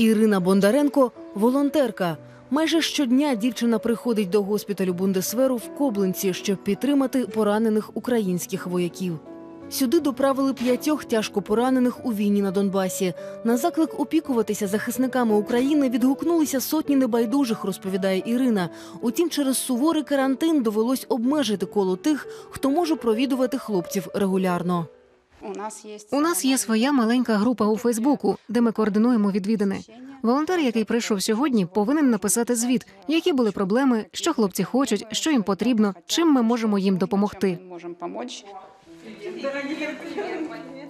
Ірина Бондаренко волонтерка. Майже щодня дівчина приходить до госпіталю Бундесверу в Коблинці, щоб підтримати поранених українських вояків. Сюди доправили п'ятьох тяжко поранених у війні на Донбасі. На заклик опікуватися захисниками України відгукнулися сотні небайдужих, розповідає Ірина. Утім, через суворий карантин довелось обмежити коло тих, хто може провідувати хлопців регулярно. У нас є У нас є своя маленька група у Фейсбуку, де ми координуємо відвідини. Волонтер, який прийшов сьогодні, повинен написати звіт, які були проблеми, що хлопці хочуть, що їм потрібно, чим ми можемо їм допомогти.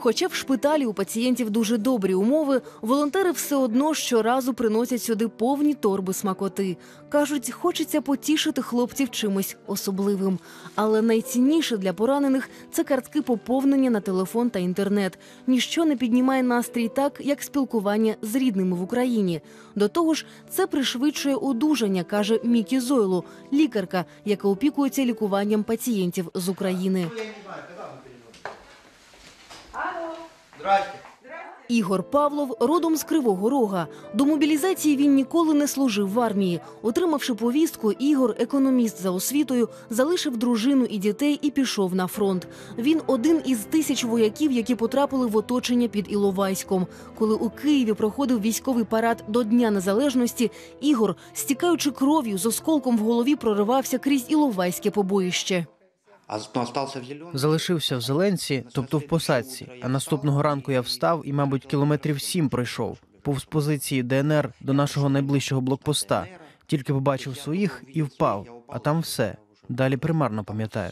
Хоча в шпиталі у пацієнтів дуже добрі умови, волонтери все одно щоразу приносять сюди повні торби смакоти. Кажуть, хочеться потішити хлопців чимось особливим. Але найцінніше для поранених це картки поповнення на телефон та інтернет. Ніщо не піднімає настрій так, як спілкування з рідними в Україні. До того ж, це пришвидшує одужання, каже Мікі Зойлу, лікарка, яка опікується лікуванням пацієнтів з України. Ігор Павлов родом з Кривого Рога. До мобілізації він ніколи не служив в армії. Отримавши повістку, Ігор, економіст за освітою, залишив дружину і дітей і пішов на фронт. Він один із тисяч вояків, які потрапили в оточення під Іловайськом. Коли у Києві проходив військовий парад до Дня Незалежності, Ігор, стікаючи кров'ю з осколком в голові, проривався крізь Іловайське побоїще. Залишився в Зеленці, тобто в посадці. А наступного ранку я встав і, мабуть, кілометрів сім пройшов. Повз позиції ДНР до нашого найближчого блокпоста. Тільки побачив своїх і впав. А там все. Далі примарно пам'ятаю.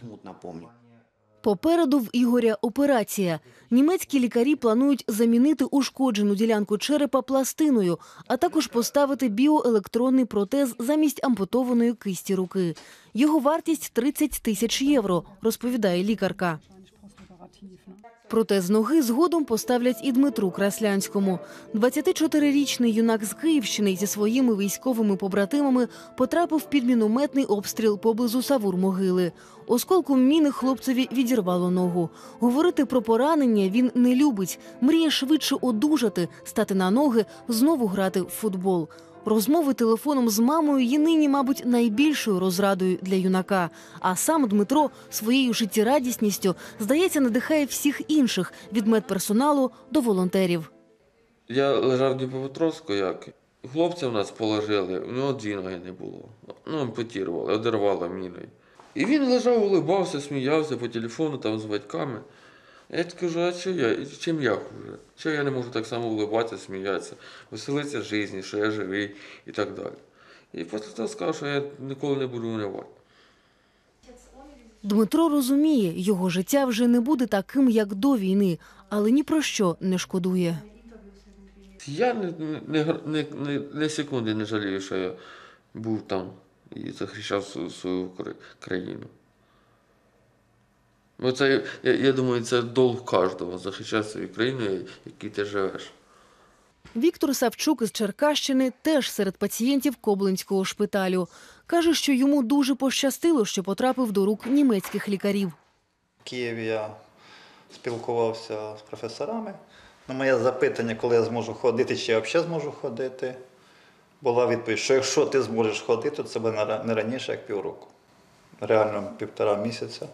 Попереду в Ігоря операція. Німецькі лікарі планують замінити ушкоджену ділянку черепа пластиною, а також поставити біоелектронний протез замість ампутованої кисті руки. Його вартість 30 тисяч євро, розповідає лікарка. Протез ноги згодом поставлять і Дмитру Краслянському. 24-річний юнак з Київщини зі своїми військовими побратимами потрапив під мінометний обстріл поблизу Савур-могили. Осколком міни хлопцеві відірвало ногу. Говорити про поранення він не любить. Мріє швидше одужати, стати на ноги, знову грати в футбол. Розмови телефоном з мамою є нині, мабуть, найбільшою розрадою для юнака. А сам Дмитро своєю життєрадісністю, здається, надихає всіх інших від медперсоналу до волонтерів. Я лежав в Дніпропетровську, як хлопця в нас положили, у нього дві ноги не було. Ну, ампутували, одервало міною. І він лежав, улибався, сміявся по телефону там з батьками. Я кажу, а що я, чим я хуже? Чого я не можу так само улибатися, сміятися, веселитися житті, що я живий і так далі. І після того сказав, що я ніколи не буду унивати. Дмитро розуміє, його життя вже не буде таким, як до війни, але ні про що не шкодує. Я не, не, не, не, не секунди не жалію, що я був там і захищав свою, свою країну. Бо це, я, я думаю, це долг кожного захищати свою країну, в якій ти живеш. Віктор Савчук із Черкащини теж серед пацієнтів Коблинського шпиталю. Каже, що йому дуже пощастило, що потрапив до рук німецьких лікарів. В Києві я спілкувався з професорами. На моє запитання, коли я зможу ходити, чи я взагалі зможу ходити, була відповідь, що якщо ти зможеш ходити, то це буде не раніше, як півроку. Реально півтора місяця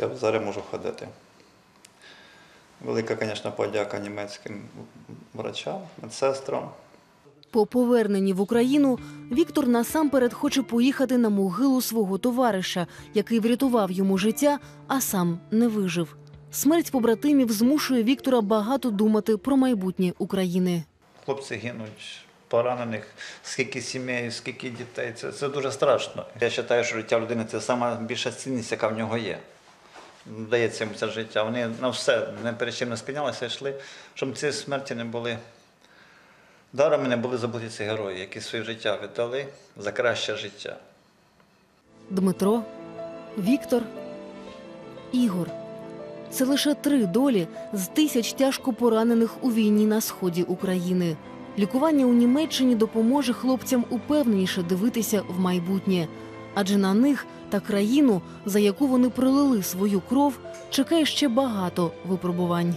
я зараз можу ходити. Велика, звісно, подяка німецьким врачам, медсестрам. По поверненні в Україну Віктор насамперед хоче поїхати на могилу свого товариша, який врятував йому життя, а сам не вижив. Смерть побратимів змушує Віктора багато думати про майбутнє України. Хлопці гинуть, поранених, скільки сімей, скільки дітей. Це, це дуже страшно. Я вважаю, що життя людини це найбільша цінність, яка в нього є. Дається йому це життя. Вони на все не перед чим не спинялися, йшли, щоб ці смерті не були. Дарами не були забуті ці герої, які своє життя віддали за краще життя. Дмитро, Віктор, Ігор. Це лише три долі з тисяч тяжко поранених у війні на сході України. Лікування у Німеччині допоможе хлопцям упевненіше дивитися в майбутнє, адже на них та країну, за яку вони пролили свою кров, чекає ще багато випробувань.